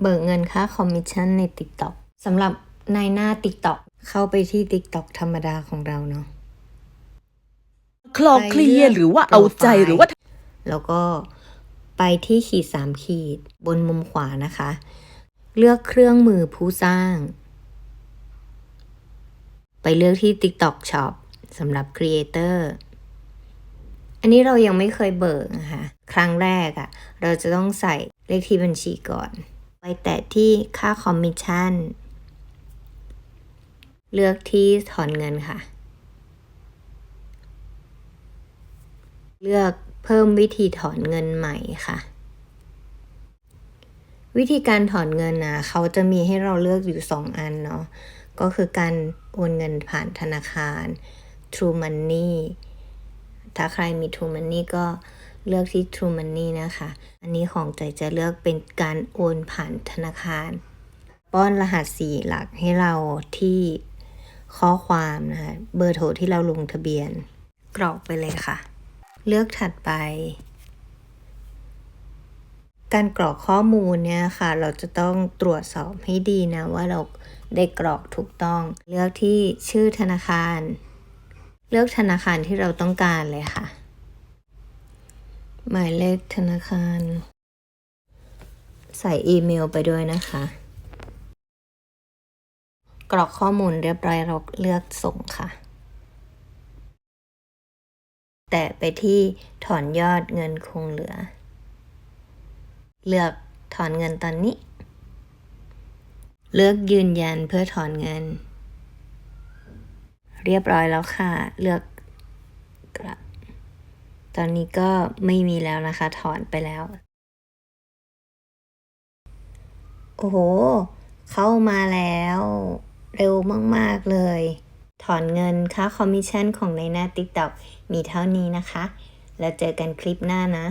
เบิกเงินค่าคอมมิชชั่นใน TikTok สำหรับในหน้า TikTok เข้าไปที่ TikTok ธรรมดาของเราเนาะคลอเคลียร์หรือว่าเอาใจหรือว่า แล้วก็ไปที่ขีดสามขีดบนมุมขวานะคะ เลือกเครื่องมือผู้สร้าง ไปเลือกที่ TikTok Shop สำหรับ Creator อันนี้เรายังไม่เคยเบิกนะคะ ครั้งแรกอะ่ะ เราจะต้องใส่เลขที่บัญชีก่อน ไปแตะที่ค่าคอมมิชชั่น เลือกที่ถอนเงินค่ะ เลือกเพิ่มวิธีถอนเงินใหม่ค่ะ วิธีการถอนเงินนะเขาจะมีให้เราเลือกอยู่ 2 อันเนาะก็คือการโอนเงินผ่านธนาคาร True Money ถ้าใครมี True Money ก็ เลือกที่ True Money นะคะ อันนี้ของใจจะเลือกเป็นการโอนผ่านธนาคาร ป้อนรหัสสี่หลักให้เราที่ข้อความนะคะเบอร์โทรที่เราลงทะเบียน กรอกไปเลยค่ะ เลือกถัดไป การกรอกข้อมูลเนี่ยค่ะ เราจะต้องตรวจสอบให้ดีนะว่าเราได้กรอกถูกต้อง เลือกที่ชื่อธนาคาร เลือกธนาคารที่เราต้องการเลยค่ะ หมายเลขธนาคาร ใส่อีเมลไปด้วยนะคะ กรอกข้อมูลเรียบร้อยเราเลือกส่งค่ะ แตะไปที่ถอนยอดเงินคงเหลือ เลือกถอนเงินตอนนี้ เลือกยืนยันเพื่อถอนเงิน เรียบร้อยแล้วค่ะ เลือก อนนี้ก็ไม่มีแล้วนะคะ ถอนไปแล้ว โอ้โห เข้ามาแล้ว เร็วมาก ๆ เลย ถอนเงินค่าคอมมิชชั่นของในหน้า TikTok มีเท่านี้นะคะ แล้วเจอกันคลิปหน้านะ